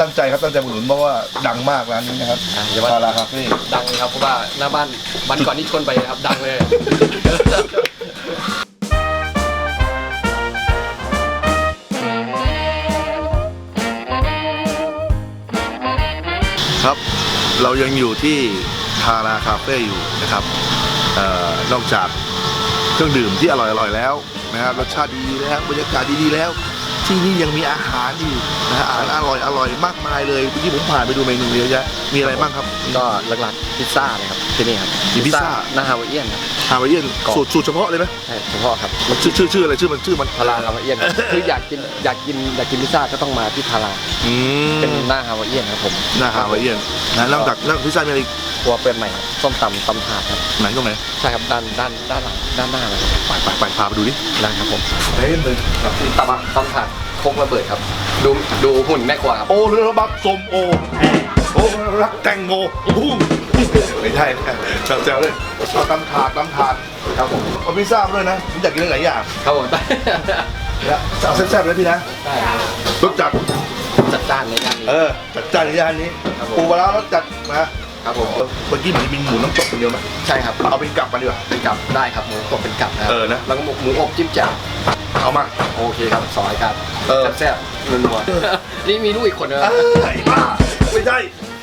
ตั้งใจครับตั้งใจอุดหนุนเพราะว่าดังมากร้านนี้นะครับอะอย่าว่า พาราคาเฟ่ดังเลยครับเพราะว่าหน้าบ้านวันก่อนที่ชนไปครับดังเลย ครับ เรายังอยู่ที่ทาราคาเฟ่อยู่นะครับเอ่อนอกจากเครื่องดื่มที่อร่อยๆแล้วนะครับรสชาติดีๆแล้วบรรยากาศดีๆแล้ว ที่นี่ยังมีอาหารอีกนะฮะอาหารอร่อยอร่อยมากมายเลยเมื่อกี้ผมผ่านไปดูเมนูเยอะแยะมีอะไรบ้างครับก็หลักๆพิซซ่าเลยครับที่นี่ครับมีพิซซ่าหน้าฮาวายเอียนครับฮาวายเอียนกรอบสูตรสูตรเฉพาะเลยไหมใช่เฉพาะครับมันชื่อชื่อชื่ออะไรชื่อมันชื่อมันพาราฮาวายเอียนครับคืออยากกินอยากกินอยากกินพิซซ่าก็ต้องมาที่พาราอืมเป็นหน้าฮาวายเอียนครับผมหน้าฮาวายเอียนนะนอกจากนอกจากพิซซ่ามีอะไรอีกครัวเปิดใหม่ครับส้มตำตำถาดครับไหนตรงไหนใช่ครับด้านด้านด้านหลังด้านหน้าเลยครับไปไปไปพาไปดูดิได้ครับผมเฮ้ยเลยครับตำอะตำถาด โคกระเบิดครับ ดูดูหุ่นแม่ครัวครับ โอเรือบักสมโอโอรักแตงโมอู้ไม่ใช่นะแซวๆเลยเอาตำถาดตำถาดครับผมเอาพิซซ่ามาด้วยนะผมอยากกินหลายอย่างครับผมแล้วจะเอาแซ่บๆเลยพี่นะได้ครับรสจัดจัดจ้านในย่านนี้เออจัดจ้านในย่านนี้ครับผมปูปลาร้ารสจัดนะครับผมเมื่อกี้เหมือนจะมีหมูน้ำตกคนเดียวไหมใช่ครับเอาเป็นกลับมาดีกว่าเป็นกับได้ครับหมูตกเป็นกับนะครัเออนะแล้วก็หมูหมูอบจิ้มแจ่ว เอามาโอเคครับสองรายการเออแซ่บๆนัวๆนี่มีลูกอีกคนนะเอ้ยบ้าไม่ได้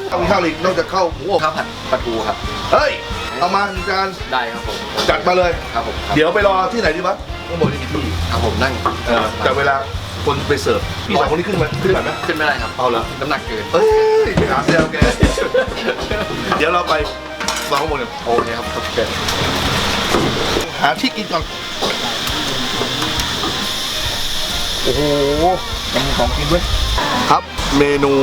เอาข้าวอีกนอกจากข้าวหมูอบข้าวผัดปลาทูครับ เฮ้ยเอามาหนึ่งจานได้ครับผมจัดมาเลย ครับผมครับเดี๋ยวไปรอที่ไหนดีวะข้างบนนี่มีที่ครับผมนั่งเออแต่เวลาคนไปเสิร์ฟพี่สองคนนี้ขึ้นมาขึ้นมาไหมขึ้นไม่ได้ครับเอาละน้ำหนักเกิน เอ้ยไปหาเซลแกเดี๋ยวเราไปวางข้างบนกันโอเคครับครับเกินหาที่กินก่อน โอ้โหมันมีของกินด้วยครับเมนู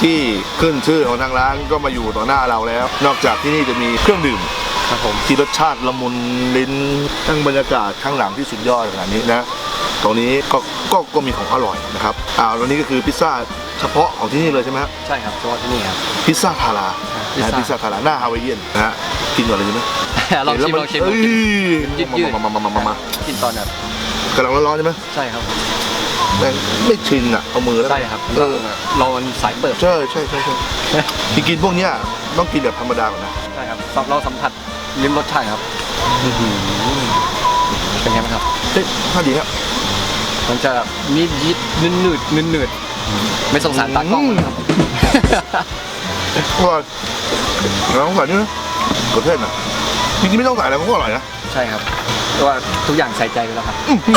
ที่ขึ้นชื่อของทางร้านก็มาอยู่ต่อหน้าเราแล้ว นอกจากที่นี่จะมีเครื่องดื่มครับผมที่รสชาติละมุนลิ้นทั้งบรรยากาศข้างหลังที่สุดยอดขนาดนี้นะ ตรงนี้ก็ก็ก็มีของอร่อยนะครับอ่าตรงนี้ก็คือพิซซ่าเฉพาะของที่นี่เลยใช่ไหมครับใช่ครับเฉพาะที่นี่ครับ พิซซ่าทาราพิซนะซ่าพิซซ่าทาราหน้าฮาวายเอียนนะฮะกินก่อนเลยดีไหมลองชิมเห็นแวลองชิมเอ้ยยืดยืดมามามามามามากินตอนแบบกำลังร้อนๆใช่ไหมใช่ครับ แม่งไม่ชินอะเอามือแล้วใช่ครับเออเรามันสายเปิดใช่ใช่ใช่ใช่ที่กินพวกเนี้ยต้องกินแบบธรรมดาก่อนนะใช่ครับสำหรับเราสัมผัสลิ้มรสชาติครับเป็นไงบ้างครับเฮ้ยน่าดีครับมันจะแบบนิดยิดนืดหนืดนืดหนืดไม่สงสารตากล้องนะครับอร่อยแล้วต้องใส่นี่นะกระเทียมนะจริงๆไม่ต้องใส่อะไรมันก็อร่อยนะใช่ครับ เพราะว่าทุกอย่างใส่ใจไปแล้วครับอื้อหื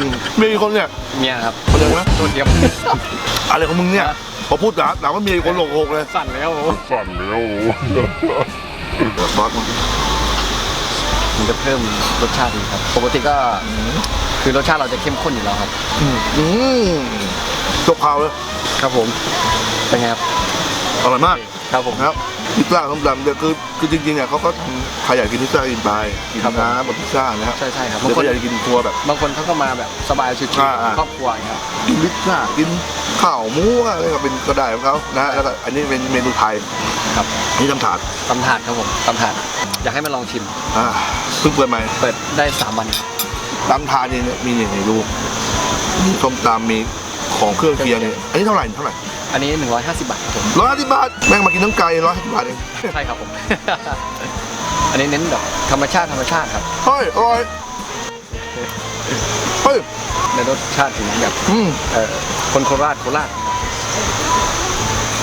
อมีคนเนี่ยเมียครับเข้าใจไหมตัวเดียวอะไรของมึงเนี่ยพอพูดหนาหนาว่ามีคนหลงหกเลยสั่นแล้วซอสมันมันจะเพิ่มรสชาติดีครับ ปกติก็คือรสชาติเราจะเข้มข้นอยู่แล้วครับอืมจกพาวเลย ครับผมเป็นไงครับอร่อยมาก ครับผมครับ พิซซ่าต้มยำเนี่ยคือคือจริงๆเนี่ยเขาก็ทำใครอยากกินพิซซ่ากินไปกินครับผม น้ำกับพิซซ่านะครับใช่ใช่ครับบาบางงคคนนอยากจะกินครัวแบบ บางคนเขาก็มาแบบสบายชิวอ่าอ่า ๆครอบครัวอย่างเงี้ยครับกินพิซซ่ากินข้าวหมูอะไรก็เป็นก็ได้ของเขานะแล้วก็อันนี้เป็นเมนูไทยครับ นี่ทำถาดตำถาดครับผมตำถาดอยากให้มาลองชิม อ่าเพิ่งเปิดใหม่เปิดได้สามวันครับ ตำถาดเนี่ยมีเนี่ยให้ดูมีส้มตำมีของเครื่องเคียงเนี่ยอันนี้เท่าไหร่เท่าไหร่ อันนี้ 150 บาทครับผมร้อยห้าสิบบาท แม่งมากินทั้งไก่ร้อยห้าสิบบาทเองใช่ครับผม อันนี้เน้นแบบธรรมชาติธรรมชาติครับเฮ้ยอร่อยเฮ้ยในรสชาติถึงแบบอืมเอ่อคนโคราชโคราช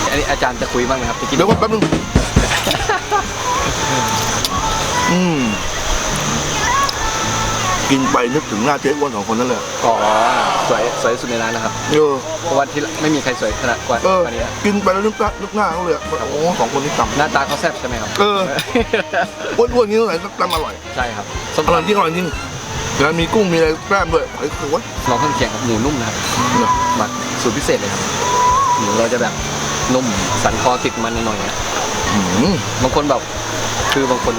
อันนี้อาจารย์จะคุยบ้างไหมครับจะกินเดี๋ยวก่อนแป๊บนึงอืม กินไปนึกถึงหน้าเจ๊อ้วนสองคนนั่นเลยอ๋อสวยสวยสุดในร้านนะครับเออเพราะว่าที่ไม่มีใครสวยขนาดกว่าเออกว่านี้นะกินไปแล้วนึกหน้านึกหน้าเขาเลยอะโอ้สองคนนี้ตำหน้าตาเขาแซ่บใช่ไหมครับเอออ้วนๆอย่างนี้ตรงไหนตำอร่อยใช่ครับส้มอร่อยจริงอร่อยจริงแล้วมีกุ้งมีอะไรแกล้มด้วยเฮ้ยคือว่าลองเครื่องเคียงครับหมูนุ่มนะครับหมักสูตรพิเศษเลยครับหมูเราจะแบบนุ่มสันคอติดมันหน่อยๆนะอืมบางคนแบบคือบางคน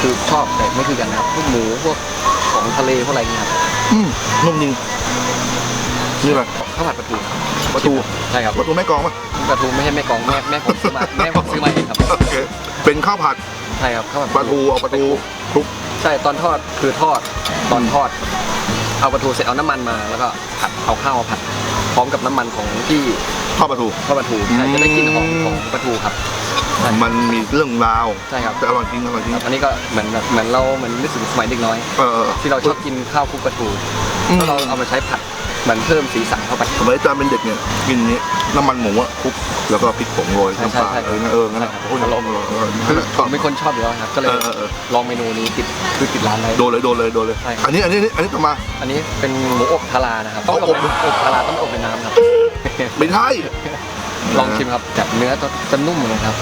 คือชอบแต่ไม่คือกันนะครับพวกหมูพวก ของทะเลพวกอะไรเงี้ยครับอืมนุ่มจริงนี่อะไรข้าวผัดปลาทูปลาทูใช่ครับปลาทูแม่กลองป่ะปลาทูไม่ใช่แม่กองแม่แม่ผมซื้อมาแม่ผมซื้อมาเองครับโอเคเป็นข้าวผัดใช่ครับข้าวผัดปลาทูเอาปลาทูคลุกใช่ตอนทอดคือทอดตอนทอด เอาปลาทูเสร็จเอาน้ำมันมาแล้วก็ผัดเอาข้าวมาผัด พร้อมกับน้ำมันของที่ทอดปลาทูข้าวปลาทูใช่จะได้กลิ่นหอมของปลาทูครับ มันมีเรื่องราวใช่ครับแต่อร่อยจริงอร่อยจริงครับอันนี้ก็เหมือนแบบเหมือนเราเหมือนนึกถึงสมัยเด็กน้อย เออเออที่เราชอบกินข้าวคลุกปลาทูอืม แล้วเราเอามาใช้ผัดเหมือนเพิ่มสีสันเข้าไป สมัยอาจารย์เป็นเด็กเนี่ยกินอย่างนี้น้ำมันหมูอะคลุกแล้วก็พริกผงโรยใช่น้ำปลาใช่เอองั้นเอองั้นแหละใช่ครับ โอ้ยอารมณ์เออเอองั้นแหละชผอบ มเป็นคนชอบอยู่แล้วครับ ก็เลยเออเออเออ ลองเมนูนี้ติดคือติดร้านไว้ โดนเลยโดนเลยโดนเลย ใช่ครับ อันนี้อันนี้อันนี้ต่อมา อันนี้เป็นหมูอบทารานะครับอ๋ออบอบทาราต้องอบในน้ำครับ ไม่ใช่ ลองชิมครับจากเนื้อจะจะนุ่มเลยครับ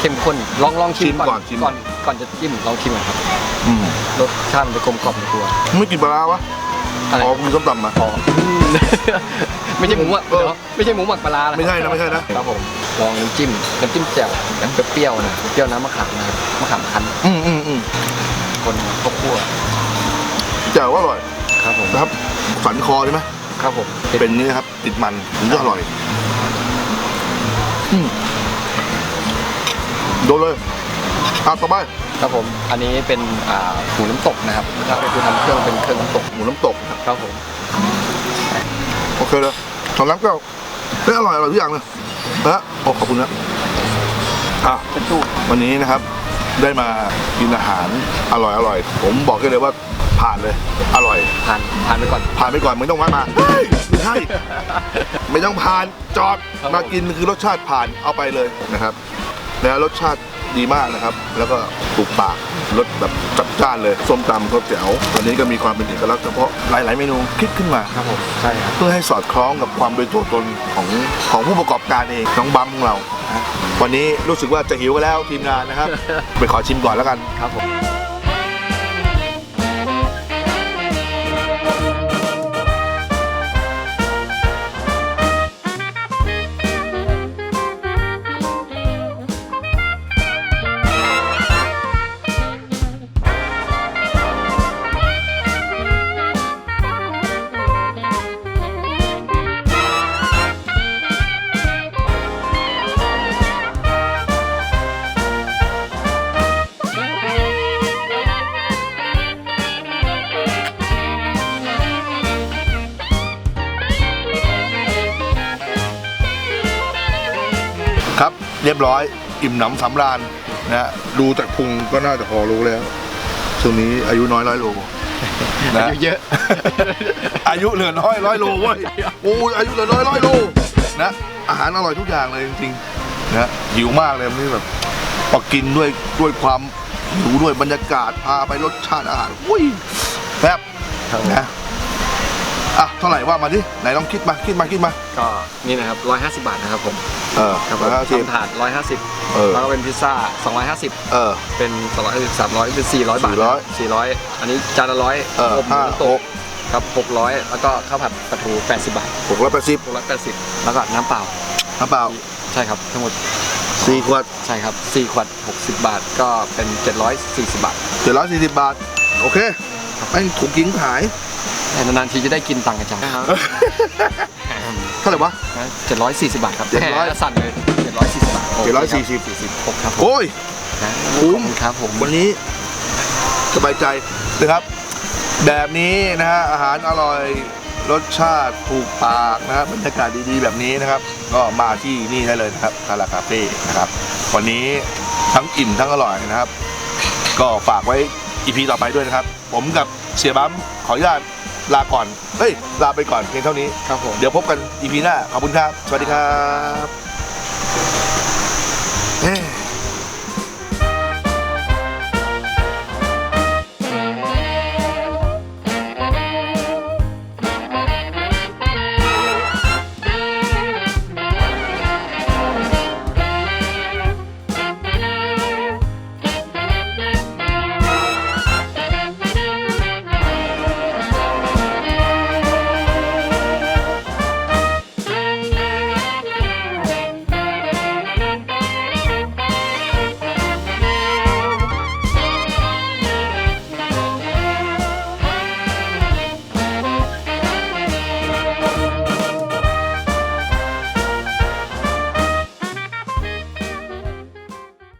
เข้มข้นลองลองชิมชิมก่อนชิม ก่อนก่อนจะจิ้มลองชิมก่อนครับอืมรสชาติมันจะกลมกล่อมในตัวไม่กินปลาร้าวะอะไรอ๋อมีส้มตำมา อ๋อไม่ใช่หมูหมักเออเดี๋ยวไม่ใช่หมูหมักปลาร้าไม่ใช่นะไม่ใช่นะ ครับผมลองน้ำจิ้มน้ำจิ้มแจ่วน้ำเปรี้ยวๆนะเปรี้ยวน้ำมะขามนะครับมะขามคั้นอืมอืมอืมคนข้าวคั่วแจ่วว่าอร่อยครับผมนะครับ สันคอใช่ไหมครับผม เป็นนี่นะครับ ติดมันถึงจะอร่อยอืม โดนเลยอะต่อไปครับผม อันนี้เป็นอ่าหมูน้ำตกนะครับ ถ้าเป็นคือทำเครื่องเป็นเครื่องน้ำตก หมูน้ำตกนะครับครับผม โอเคเลยสำรับก็เฮ้ยอร่อยอร่อยทุกอย่างเลยนะโอ้ขอบคุณนะอะเป็นตู้วันนี้นะครับ ได้มากินอาหารอร่อยอร่อย ผมบอกได้เลยว่า ผ่านเลย อร่อย ผ่านผ่านไปก่อน ผ่านไปก่อนไม่ต้องแวะมาเฮ้ยไม่ใช่ไม่ต้องผ่านจอดครับมากินคือรสชาติผ่านเอาไปเลยนะครับแล้วรสชาติดีมากนะครับ แล้วก็ถูกปากรสแบบจัดจ้านเลยส้มตำก็แจ๋ววันนี้ก็มีความเป็นเอกลักษณ์เฉพาะหลาย ๆ เมนูคิดขึ้นมา ครับผมใช่ครับ เพื่อให้สอดคล้องกับความเป็นตัวตนของของผู้ประกอบการเองน้องบัมของเรานะวันนี้รู้สึกว่าจะหิวกันแล้วทีมงานนะครับ ไปขอชิมก่อนแล้วกัน ครับผม เรียบร้อย อิ่มหนำสำราญนะฮะดูจากพุงก็น่าจะพอรู้แล้วช่วงนี้อายุน้อยร้อยโลนะอายุเยอะ อายุเหลือน้อยร้อยโลเว้ยโอ้ยอายุเหลือน้อยร้อยโลนะอาหารอร่อยทุกอย่างเลยจริงๆนะหิวมากเลยวันนี่แบบพอกินด้วยด้วยความหิวด้วยบรรยากาศพาไปรสชาติอาหารอุ้ยแซ่บครับผมนะ อะเท่าไหร่ว่ามาดิไหนลองคิดมาคิดมาคิดมา ก็นี่นะครับ 150 บาทนะครับผมเออครับผมแล้วทีม ทำถาด 150 เออ แล้วก็เป็นพิซซ่า 250 เออ เป็น200 300 เป็น 400 บาท400 400 อันนี้จานละร้อยเอออบหมูห้าน้ำตหก กครับ 600 แล้วก็ข้าวผัดปลาทู 80 บาทหกร้อยแปดสิบ680 แล้วก็น้ำเปล่า น้ำเปล่าใช่ครับ ทั้งหมด สี่ขวดใช่ครับ4ขวด60 บาท ก็เป็น 740 บาท เจ็ดร้อยสี่สิบบาท โอเคแม่งถูกยิงขายแต่ นานๆทีจะได้กินตังค์กันจังเท่าไหร่วะ740บาทครับ700แหมสั่นเลย740บาทโอเคครับ740 46ครับผมโอ้ย นะคุ้ขมอบคุณครับผมวันนี้สบายใจนะครับ แบบนี้นะฮะอาหารอร่อยรสชาติถูกปากนะครับบรรยากาศดีๆแบบนี้นะครับ ก็มาที่นี่ได้เลยนะครับคาราคาเฟ่นะครับวันนี้ทั้งอิ่มทั้งอร่อยนะครับ ก็ฝากไว้อีพีต่อไปด้วยนะครับ ผมกับเสียบัมขออนุญาต ลาก่อนเฮ้ยลาไปก่อนเพียงเท่านี้ ครับผม เดี๋ยวพบกันอีพีหน้า ขอบคุณครับ สวัสดีครับ